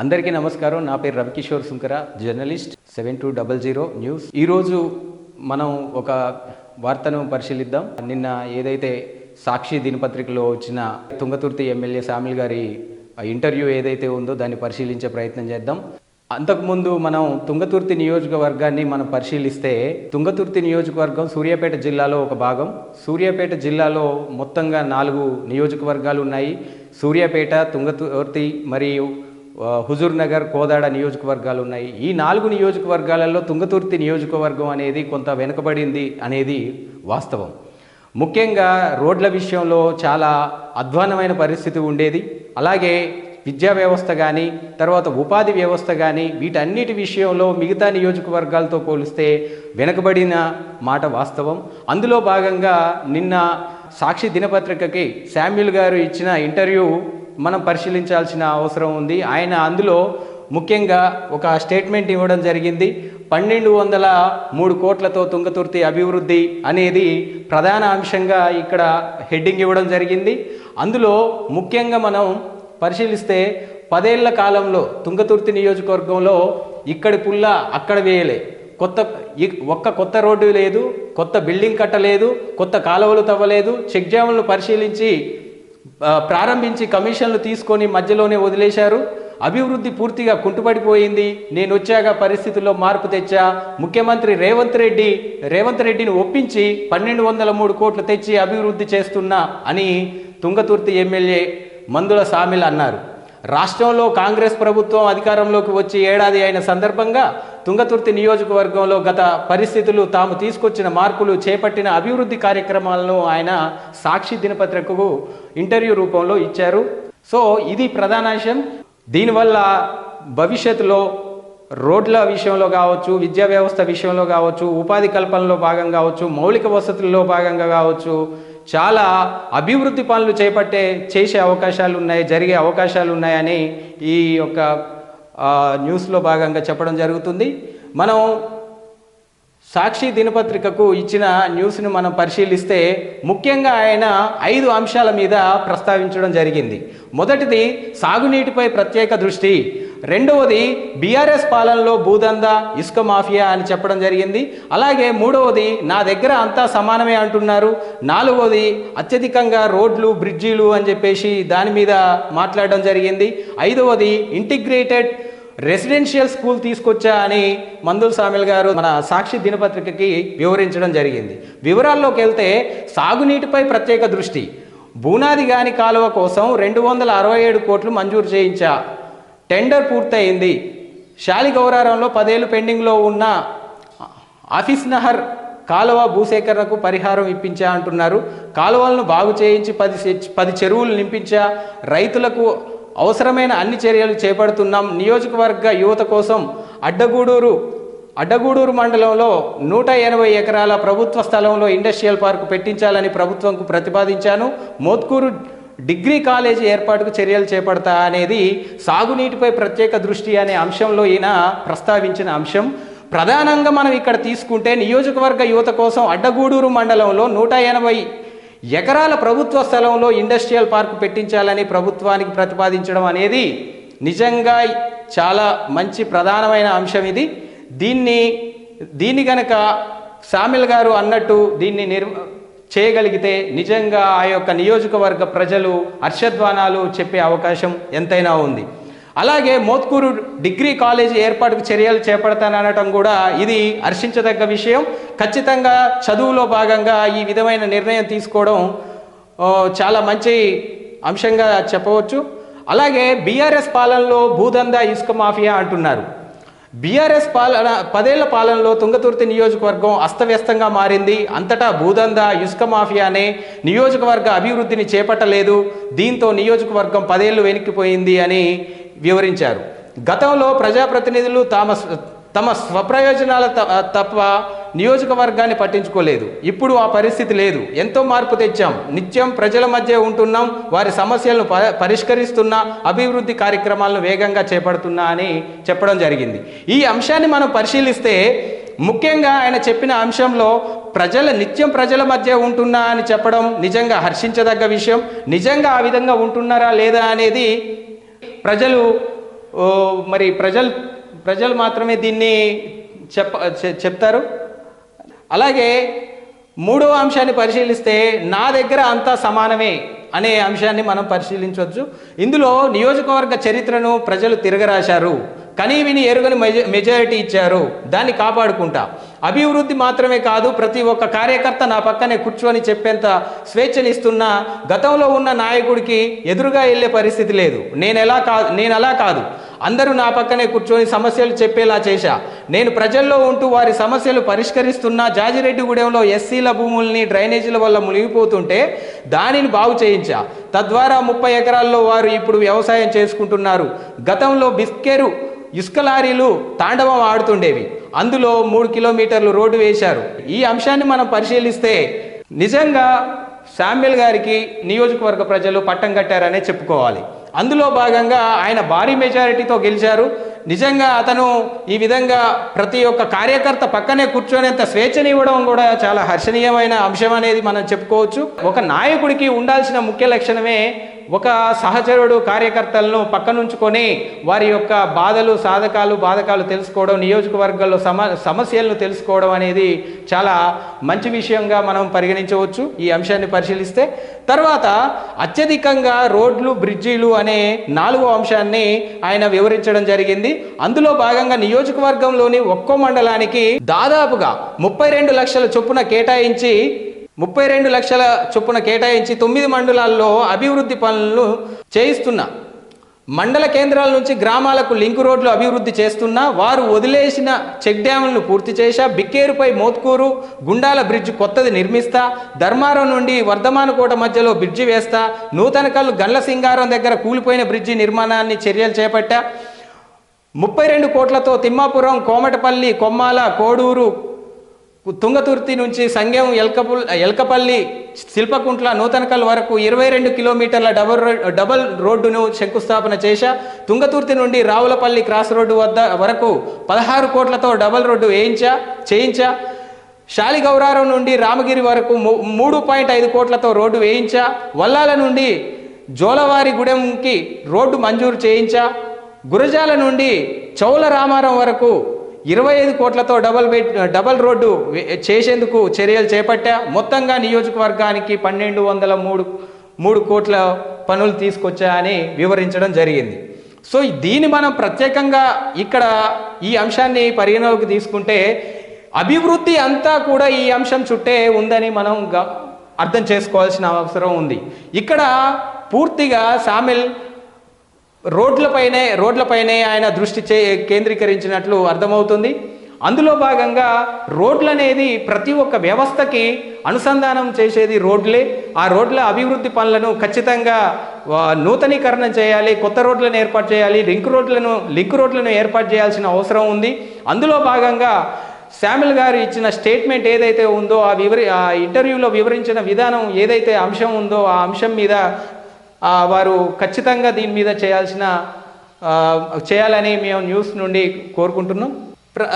అందరికీ నమస్కారం. నా పేరు Ravikishore Sunkara journalist seven two double zero news. ఈరోజు మనం ఒక వార్తను పరిశీలిద్దాం. నిన్న ఏదైతే సాక్షి దినపత్రికలో వచ్చిన తుంగతుర్తి ఎమ్మెల్యే సామిల్ గారి ఇంటర్వ్యూ ఏదైతే ఉందో దాన్ని పరిశీలించే ప్రయత్నం చేద్దాం. అంతకుముందు మనం తుంగతుర్తి నియోజకవర్గాన్ని మనం పరిశీలిస్తే తుంగతుర్తి నియోజకవర్గం సూర్యాపేట జిల్లాలో ఒక భాగం. సూర్యాపేట జిల్లాలో మొత్తంగా నాలుగు నియోజకవర్గాలు ఉన్నాయి. సూర్యాపేట తుంగతుర్తి మరియు హుజూర్ నగర్ కోదాడ నియోజకవర్గాలు ఉన్నాయి. ఈ నాలుగు నియోజకవర్గాలలో తుంగతుర్తి నియోజకవర్గం అనేది కొంత వెనుకబడింది అనేది వాస్తవం. ముఖ్యంగా రోడ్ల విషయంలో చాలా అధ్వానమైన పరిస్థితి ఉండేది. అలాగే విద్యా వ్యవస్థ కానీ తర్వాత ఉపాధి వ్యవస్థ కానీ వీటన్నిటి విషయంలో మిగతా నియోజకవర్గాలతో పోలిస్తే వెనుకబడిన మాట వాస్తవం. అందులో భాగంగా నిన్న సాక్షి దినపత్రికకి శామ్యుల్ గారు ఇచ్చిన ఇంటర్వ్యూ మనం పరిశీలించాల్సిన అవసరం ఉంది. ఆయన అందులో ముఖ్యంగా ఒక స్టేట్మెంట్ ఇవ్వడం జరిగింది. పన్నెండు వందల మూడు కోట్లతో తుంగతుర్తి అభివృద్ధి అనేది ప్రధాన అంశంగా ఇక్కడ హెడ్డింగ్ ఇవ్వడం జరిగింది. అందులో ముఖ్యంగా మనం పరిశీలిస్తే పదేళ్ళ కాలంలో తుంగతుర్తి నియోజకవర్గంలో ఇక్కడి పుల్ల అక్కడ వేయలే. కొత్త ఒక్క కొత్త రోడ్డు లేదు కొత్త బిల్డింగ్ కట్టలేదు కొత్త కాలువలు తవ్వలేదు. చెక్ డ్యాములను పరిశీలించి ప్రారంభించి కమిషన్లు తీసుకొని మధ్యలోనే వదిలేశారు. అభివృద్ధి పూర్తిగా కుంటుపడిపోయింది. నేను వచ్చాక పరిస్థితుల్లో మార్పు తెచ్చా. ముఖ్యమంత్రి రేవంత్ రెడ్డి రేవంత్ రెడ్డిని ఒప్పించి పన్నెండు వందల మూడు కోట్లు తెచ్చి అభివృద్ధి చేస్తున్నా అని తుంగతుర్తి ఎమ్మెల్యే మందుల సామిల్ అన్నారు. రాష్ట్రంలో కాంగ్రెస్ ప్రభుత్వం అధికారంలోకి వచ్చి ఏడాది అయిన సందర్భంగా తుంగతుర్తి నియోజకవర్గంలో గత పరిస్థితులు తాము తీసుకొచ్చిన మార్పులు చేపట్టిన అభివృద్ధి కార్యక్రమాలను ఆయన సాక్షి దినపత్రికకు ఇంటర్వ్యూ రూపంలో ఇచ్చారు. సో ఇది ప్రధాన అంశం. దీనివల్ల భవిష్యత్తులో రోడ్ల విషయంలో కావచ్చు విద్యా వ్యవస్థ విషయంలో కావచ్చు ఉపాధి కల్పనలో భాగం కావచ్చు మౌలిక వసతుల్లో భాగంగా కావచ్చు చాలా అభివృద్ధి పనులు చేపట్టే చేసే అవకాశాలు ఉన్నాయి జరిగే అవకాశాలు ఉన్నాయని ఈ యొక్క న్యూస్లో భాగంగా చెప్పడం జరుగుతుంది. మనం సాక్షి దినపత్రికకు ఇచ్చిన న్యూస్ను మనం పరిశీలిస్తే ముఖ్యంగా ఆయన ఐదు అంశాల మీద ప్రస్తావించడం జరిగింది. మొదటిది సాగునీటిపై ప్రత్యేక దృష్టి. రెండవది బీఆర్ఎస్ పాలనలో భూదందా ఇసుక మాఫియా అని చెప్పడం జరిగింది. అలాగే మూడవది నా దగ్గర అంతా సమానమే అంటున్నారు. నాలుగవది అత్యధికంగా రోడ్లు బ్రిడ్జీలు అని చెప్పేసి దాని మీద మాట్లాడడం జరిగింది. ఐదవది ఇంటిగ్రేటెడ్ రెసిడెన్షియల్ స్కూల్ తీసుకొచ్చా అని మందుల సామిల్ గారు మన సాక్షి దినపత్రికకి వివరించడం జరిగింది. వివరాల్లోకి వెళ్తే సాగునీటిపై ప్రత్యేక దృష్టి. బూనాది గాని కాలువ కోసం రెండు వందల అరవై ఏడు కోట్లు మంజూరు చేయించా. టెండర్ పూర్తయింది. శాలిగౌరారంలో పదేళ్ళు పెండింగ్లో ఉన్న ఆఫీస్ నహర్ కాలువ భూసేకరణకు పరిహారం ఇప్పించా అంటున్నారు. కాలువలను బాగు చేయించి పది పది చెరువులు నింపించా. రైతులకు అవసరమైన అన్ని చర్యలు చేపడుతున్నాం. నియోజకవర్గ యువత కోసం అడ్డగూడూరు అడ్డగూడూరు మండలంలో నూట ఎనభై ఎకరాల ప్రభుత్వ స్థలంలో ఇండస్ట్రియల్ పార్క్ పెట్టించాలని ప్రభుత్వంకు ప్రతిపాదించాను. మోత్కూరు డిగ్రీ కాలేజీ ఏర్పాటుకు చర్యలు చేపడతా అనేది సాగునీటిపై ప్రత్యేక దృష్టి అనే అంశంలో ఈయన ప్రస్తావించిన అంశం. ప్రధానంగా మనం ఇక్కడ తీసుకుంటే నియోజకవర్గ యువత కోసం అడ్డగూడూరు మండలంలో నూట ఎనభై ఎకరాల ప్రభుత్వ స్థలంలో ఇండస్ట్రియల్ పార్క్ పెట్టించాలని ప్రభుత్వానికి ప్రతిపాదించడం అనేది నిజంగా చాలా మంచి ప్రధానమైన అంశం ఇది. దీన్ని దీన్ని గనక సామిల్ గారు అన్నట్టు దీన్ని నిర్ చేయగలిగితే నిజంగా ఆ యొక్క నియోజకవర్గ ప్రజలు హర్షధ్వానాలు చెప్పే అవకాశం ఎంతైనా ఉంది. అలాగే మోత్కూరు డిగ్రీ కాలేజీ ఏర్పాటుకు చర్యలు చేపడతాననటం కూడా ఇది హర్షించదగ్గ విషయం. ఖచ్చితంగా చదువులో భాగంగా ఈ విధమైన నిర్ణయం తీసుకోవడం చాలా మంచి అంశంగా చెప్పవచ్చు. అలాగే బీఆర్ఎస్ పాలనలో భూదందా ఇసుక మాఫియా అంటున్నారు. బీఆర్ఎస్ పాలన పదేళ్ళ పాలనలో తుంగతుర్తి నియోజకవర్గం అస్తవ్యస్తంగా మారింది. అంతటా భూదందా ఇసుక మాఫియానే నియోజకవర్గ అభివృద్ధిని చేపట్టలేదు. దీంతో నియోజకవర్గం పదేళ్ళు వెనక్కిపోయింది అని వివరించారు. గతంలో ప్రజాప్రతినిధులు తమ తమ స్వప్రయోజనాల త- తప్ప నియోజకవర్గాన్ని పట్టించుకోలేదు. ఇప్పుడు ఆ పరిస్థితి లేదు. ఎంతో మార్పు తెచ్చాం. నిత్యం ప్రజల మధ్య ఉంటున్నాం. వారి సమస్యలను ప- అభివృద్ధి కార్యక్రమాలను వేగంగా చేపడుతున్నా అని చెప్పడం జరిగింది. ఈ అంశాన్ని మనం పరిశీలిస్తే ముఖ్యంగా ఆయన చెప్పిన అంశంలో ప్రజల నిత్యం ప్రజల మధ్య ఉంటున్నా అని చెప్పడం నిజంగా హర్షించదగ్గ విషయం. నిజంగా ఆ విధంగా ఉంటున్నారా లేదా అనేది ప్రజలు మరి ప్రజలు ప్రజలు మాత్రమే దీన్ని చెప్ప చె- చెప్తారు. అలాగే మూడవ అంశాన్ని పరిశీలిస్తే నా దగ్గర అంతా సమానమే అనే అంశాన్ని మనం పరిశీలించవచ్చు ఇందులో నియోజకవర్గ చరిత్రను ప్రజలు తిరగరాశారు. కనీవిని ఎరుగని మెజ- మెజారిటీ ఇచ్చారు. దాన్ని కాపాడుకుంటా. అభివృద్ధి మాత్రమే కాదు ప్రతి ఒక్క కార్యకర్త నా పక్కనే కూర్చొని చెప్పేంత స్వేచ్ఛనిస్తున్న గతంలో ఉన్న నాయకుడికి ఎదురుగా వెళ్ళే పరిస్థితి లేదు. నేను ఎలా కాదు నేను అలా కాదు. అందరూ నా పక్కనే కూర్చొని సమస్యలు చెప్పేలా చేశా. నేను ప్రజల్లో ఉంటూ వారి సమస్యలు పరిష్కరిస్తున్న జాజిరెడ్డిగూడెంలో ఎస్సీల భూముల్ని డ్రైనేజీల వల్ల మునిగిపోతుంటే దానిని బాగు చేయించా. తద్వారా ముప్పై ఎకరాల్లో వారు ఇప్పుడు వ్యవసాయం చేసుకుంటున్నారు. గతంలో బిస్కెరు ఇసుక లారీలు తాండవం ఆడుతుండేవి. అందులో మూడు కిలోమీటర్లు రోడ్డు వేశారు. ఈ అంశాన్ని మనం పరిశీలిస్తే నిజంగా శామ్యుల్ గారికి నియోజకవర్గ ప్రజలు పట్టం కట్టారనే చెప్పుకోవాలి. అందులో భాగంగా ఆయన భారీ మెజారిటీతో గెలిచారు. నిజంగా అతను ఈ విధంగా ప్రతి ఒక్క కార్యకర్త పక్కనే కూర్చొనేంత స్వేచ్ఛనివ్వడం కూడా చాలా హర్షణీయమైన అంశం అనేది మనం చెప్పుకోవచ్చు. ఒక నాయకుడికి ఉండాల్సిన ముఖ్య లక్షణమే ఒక సహచరుడు కార్యకర్తలను పక్కనుంచుకొని వారి యొక్క బాధలు సాధకాలు బాధకాలు తెలుసుకోవడం నియోజకవర్గాల్లో సమ సమస్యలను తెలుసుకోవడం అనేది చాలా మంచి విషయంగా మనం పరిగణించవచ్చు. ఈ అంశాన్ని పరిశీలిస్తే తర్వాత అత్యధికంగా రోడ్లు బ్రిడ్జీలు అనే నాలుగో అంశాన్ని ఆయన వివరించడం జరిగింది. అందులో భాగంగా నియోజకవర్గంలోని ఒక్కో మండలానికి దాదాపుగా ముప్పై రెండు లక్షల చొప్పున కేటాయించి ముప్పై రెండు లక్షల చొప్పున కేటాయించి తొమ్మిది మండలాల్లో అభివృద్ధి పనులను చేయిస్తున్నా. మండల కేంద్రాల నుంచి గ్రామాలకు లింక్ రోడ్లు అభివృద్ధి చేస్తున్నా వారు వదిలేసిన చెక్ డ్యాములను పూర్తి చేశా బిక్కేరుపై మోత్కూరు గుండాల బ్రిడ్జ్ కొత్తది నిర్మిస్తా ధర్మారం నుండి వర్ధమానకోట మధ్యలో బ్రిడ్జి వేస్తా నూతన కల్లు గండ్ల సింగారం దగ్గర కూలిపోయిన బ్రిడ్జి నిర్మాణాన్ని చర్యలు చేపట్టా. ముప్పై రెండు కోట్లతో తిమ్మాపురం కోమటపల్లి కొమ్మాల కోడూరు తుంగతుర్తి నుంచి సంగెం ఎల్కపుల్ ఎల్కపల్లి శిల్పకుంట్ల నూతనకల్ వరకు ఇరవై రెండు కిలోమీటర్ల డబల్ డబల్ రోడ్డును శంకుస్థాపన చేశా. తుంగతుర్తి నుండి రావులపల్లి క్రాస్ రోడ్డు వద్ద వరకు పదహారు కోట్లతో డబల్ రోడ్డు వేయించా చేయించా. శాలిగౌరారం నుండి రామగిరి వరకు మూడు పాయింట్ ఐదు కోట్లతో రోడ్డు వేయించా. వల్లాల నుండి జోలవారి గుడెంకి రోడ్డు మంజూరు చేయించా. గురజాల నుండి చౌల రామారం వరకు ఇరవై ఐదు కోట్లతో డబల్ బెడ్ డబల్ రోడ్డు చేసేందుకు చర్యలు చేపట్టా. మొత్తంగా నియోజకవర్గానికి పన్నెండు వందల మూడు మూడు కోట్ల పనులు తీసుకొచ్చా అని వివరించడం జరిగింది. సో దీన్ని మనం ప్రత్యేకంగా ఇక్కడ ఈ అంశాన్ని పరిగణలోకి తీసుకుంటే అభివృద్ధి అంతా కూడా ఈ అంశం చుట్టే ఉందని మనం గ- అర్థం చేసుకోవాల్సిన అవసరం ఉంది. ఇక్కడ పూర్తిగా సామిల్ రోడ్లపైనే రోడ్లపైనే ఆయన దృష్టి చే కేంద్రీకరించినట్లు అర్థమవుతుంది. అందులో భాగంగా రోడ్లు అనేది ప్రతి ఒక్క వ్యవస్థకి అనుసంధానం చేసేది రోడ్లే. ఆ రోడ్ల అభివృద్ధి పనులను ఖచ్చితంగా నూతనీకరణ చేయాలి కొత్త రోడ్లను ఏర్పాటు చేయాలి లింక్ రోడ్లను లింక్ రోడ్లను ఏర్పాటు చేయాల్సిన అవసరం ఉంది. అందులో భాగంగా శామిల్ గారు ఇచ్చిన స్టేట్మెంట్ ఏదైతే ఉందో ఆ వివరి ఆ ఇంటర్వ్యూలో వివరించిన విధానం ఏదైతే అంశం ఉందో ఆ అంశం మీద వారు ఖచ్చితంగా దీని మీద చేయాల్సిన చేయాలని మేము న్యూస్ నుండి కోరుకుంటున్నాం. ప్ర-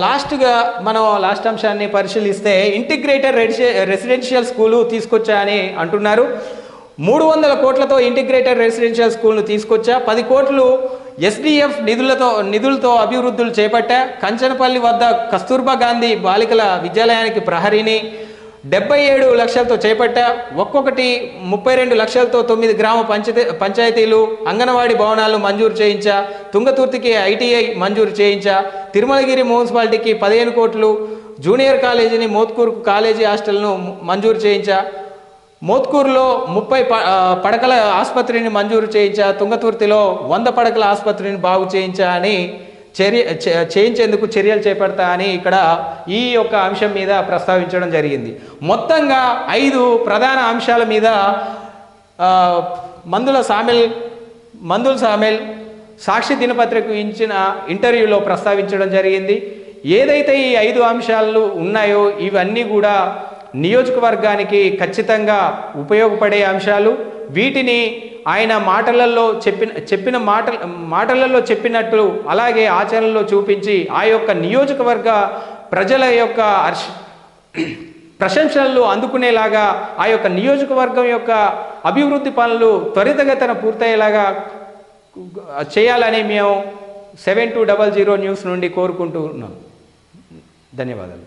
లాస్ట్గా మనం లాస్ట్ అంశాన్ని పరిశీలిస్తే ఇంటిగ్రేటెడ్ రెడిషి- రెసిడెన్షియల్ స్కూలు తీసుకొచ్చా అని అంటున్నారు. మూడు వందల కోట్లతో ఇంటిగ్రేటెడ్ రెసిడెన్షియల్ స్కూల్ను తీసుకొచ్చా. పది కోట్లు ఎస్డిఎఫ్ నిధులతో నిధులతో అభివృద్ధులు చేపట్టా. కంచనపల్లి వద్ద కస్తూర్బా గాంధీ బాలికల విద్యాలయానికి ప్రహరీని డెబ్బై ఏడు లక్షలతో చేపట్టా ఒక్కొక్కటి ముప్పై రెండు లక్షలతో తొమ్మిది గ్రామ పంచాయతీ పంచాయతీలు అంగన్వాడీ భవనాలు మంజూరు చేయించా తుంగతుర్తికి ఐటీఐ మంజూరు చేయించా తిరుమలగిరి మున్సిపాలిటీకి పదిహేను కోట్లు జూనియర్ కాలేజీని మోత్కూరు కాలేజీ హాస్టల్ను మంజూరు చేయించా మోత్కూరులో ముప్పై ప- పడకల ఆసుపత్రిని మంజూరు చేయించా తుంగతుర్తిలో వంద పడకల ఆసుపత్రిని బాగు చేయించా అని చర్య చే- చేయించేందుకు చర్యలు చేపడతా అని ఇక్కడ ఈ యొక్క అంశం మీద ప్రస్తావించడం జరిగింది. మొత్తంగా ఐదు ప్రధాన అంశాల మీద మందుల సామిల్ మందుల సామిల్ సాక్షి దినపత్రికకు ఇచ్చిన ఇంటర్వ్యూలో ప్రస్తావించడం జరిగింది. ఏదైతే ఈ ఐదు అంశాలు ఉన్నాయో ఇవన్నీ కూడా నియోజకవర్గానికి ఖచ్చితంగా ఉపయోగపడే అంశాలు. వీటిని ఆయన మాటలలో చెప్పిన చెప్పిన మాట మాటలలో చెప్పినట్లు అలాగే ఆచరణలో చూపించి ఆ యొక్క నియోజకవర్గ ప్రజల యొక్క హర్ష ప్రశంసలు అందుకునేలాగా ఆ యొక్క నియోజకవర్గం యొక్క అభివృద్ధి పనులు త్వరితగతన పూర్తయ్యేలాగా చేయాలని మేము seven two double zero news నుండి కోరుకుంటూ ఉన్నాం ధన్యవాదాలు.